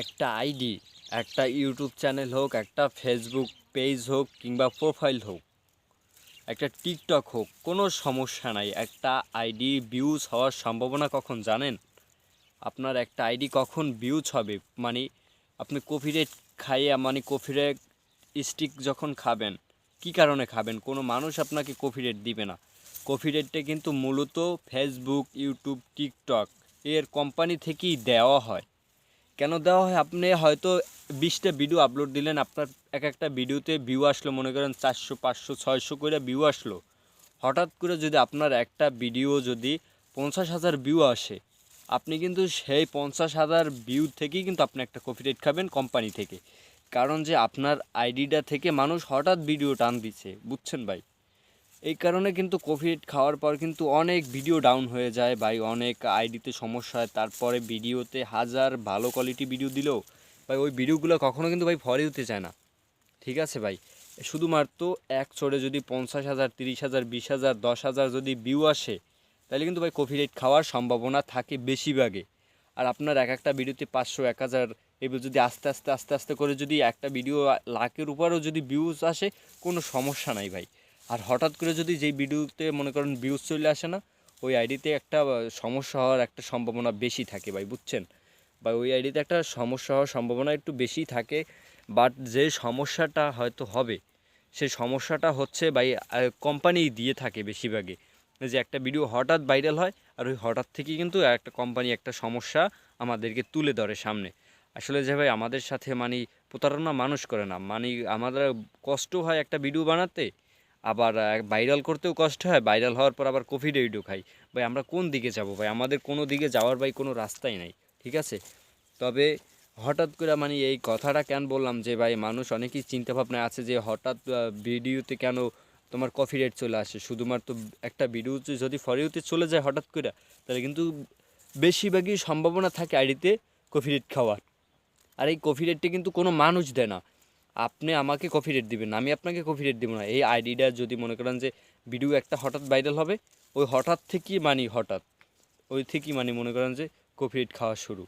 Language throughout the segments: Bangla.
একটা আইডি, একটা ইউটিউব চ্যানেল হোক, একটা ফেসবুক পেজ হোক কিংবা প্রোফাইল হোক, একটা টিকটক হোক, কোনো সমস্যা নাই। একটা আইডি ভিউজ হওয়ার সম্ভাবনা কখন জানেন? আপনার একটা আইডি কখন ভিউজ হবে? মানে আপনি কপিরেট খাইয়ে মানে কপিরেট স্টিক যখন খাবেন, কি কারণে খাবেন? কোনো মানুষ আপনাকে কপিরেট দিবে না। কপিরেটটা কিন্তু মূলত ফেসবুক, ইউটিউব, টিকটক এর কোম্পানি থেকেই দেওয়া হয়। কেন দেওয়া হয়? আপনি হয়তো বিশটা ভিডিও আপলোড দিলেন, আপনার এক একটা ভিডিওতে ভিউ আসলো, মনে করেন চারশো, পাঁচশো, ছয়শো করে ভিউ আসলো। হঠাৎ করে যদি আপনার একটা ভিডিও যদি পঞ্চাশ হাজার ভিউ আসে, আপনি কিন্তু সেই পঞ্চাশ হাজার ভিউ থেকেই কিন্তু আপনি একটা কপিরাইট খাবেন কোম্পানি থেকে। কারণ যে আপনার আইডিটা থেকে মানুষ হঠাৎ ভিডিও টান দিচ্ছে বুঝছেন ভাই? এই কারণে কিন্তু কোভিড খাওয়ার পর কিন্তু অনেক ভিডিও ডাউন হয়ে যায় ভাই, অনেক আইডিতে সমস্যা হয়, তারপরে ভিডিওতে হাজার ভালো কোয়ালিটি ভিডিও দিলেও ভাই ওই ভিডিওগুলো কখনও কিন্তু ভাই ফরে হতে চায় না। ঠিক আছে ভাই? শুধুমাত্র এক চড়ে যদি পঞ্চাশ হাজার, তিরিশ হাজার, বিশ হাজার, দশ হাজার যদি ভিউ আসে, তাহলে কিন্তু ভাই কপি রেট খাওয়ার সম্ভাবনা থাকে বেশিরভাগে। আর আপনার এক একটা ভিডিওতে পাঁচশো, এক হাজার, এবার যদি আস্তে আস্তে আস্তে আস্তে করে যদি একটা ভিডিও লাখের উপরেও যদি ভিউজ আসে, কোনো সমস্যা নাই ভাই। আর হঠাৎ করে যদি যেই ভিডিওতে মনে করেন ভিউজ চলে আসে না, ওই আইডিতে একটা সমস্যা হওয়ার একটা সম্ভাবনা বেশি থাকে ভাই, বুঝছেন? বা ওই আইডিতে একটা সমস্যা হওয়ার সম্ভাবনা একটু বেশি থাকে বাট যে সমস্যাটা হয়তো হবে, সেই সমস্যাটা হচ্ছে ভাই কোম্পানি দিয়ে থাকে বেশিরভাগে যে একটা ভিডিও হঠাৎ ভাইরাল হয়, আর ওই হঠাৎ থেকেই কিন্তু একটা কোম্পানি একটা সমস্যা আমাদেরকে তুলে ধরে সামনে। আসলে যে ভাই, আমাদের সাথে মানে প্রতারণা মানুষ করে না মানে আমাদের কষ্ট হয় একটা ভিডিও বানাতে আবার ভাইরাল করতেও কষ্ট হয় ভাইরাল হওয়ার পর আবার কফি ভিডিও খাই ভাই, আমরা কোন দিকে যাব? ভাই, আমাদের কোনো দিকে যাওয়ার ভাই কোনো রাস্তাই নাই, ঠিক আছে? তবে হঠাৎ করে মানে এই কথাটা কেন বললাম যে, ভাই, মানুষ অনেকেই চিন্তা ভাবনা আছে যে, হঠাৎ ভিডিওতে কেন তোমার কফি রেট চলে আসে? শুধুমাত্র একটা ভিডিওতে যদি ফরিউতে চলে যায় হঠাৎ করে, তাহলে কিন্তু বেশিরভাগই সম্ভাবনা থাকে আইডিতে কফি রেট খাওয়ার। আর এই কফি রেটটা কিন্তু কোনো মানুষ দেয় না। আপনি আমাকে কফি রেট দিবেন আমি আপনাকে কফি রেট দিব না। এই আইডিটা যদি মনে করেন যে ভিডিও একটা হঠাৎ ভাইরাল হবে, ওই হঠাৎ থেকেই মানি হঠাৎ, ওই থেকেই মানি মনে করেন যে কফি রেট খাওয়া শুরু।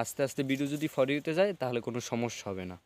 আস্তে আস্তে ভিডিও যদি ফরিউতে যায়, তাহলে কোনো সমস্যা হবে না।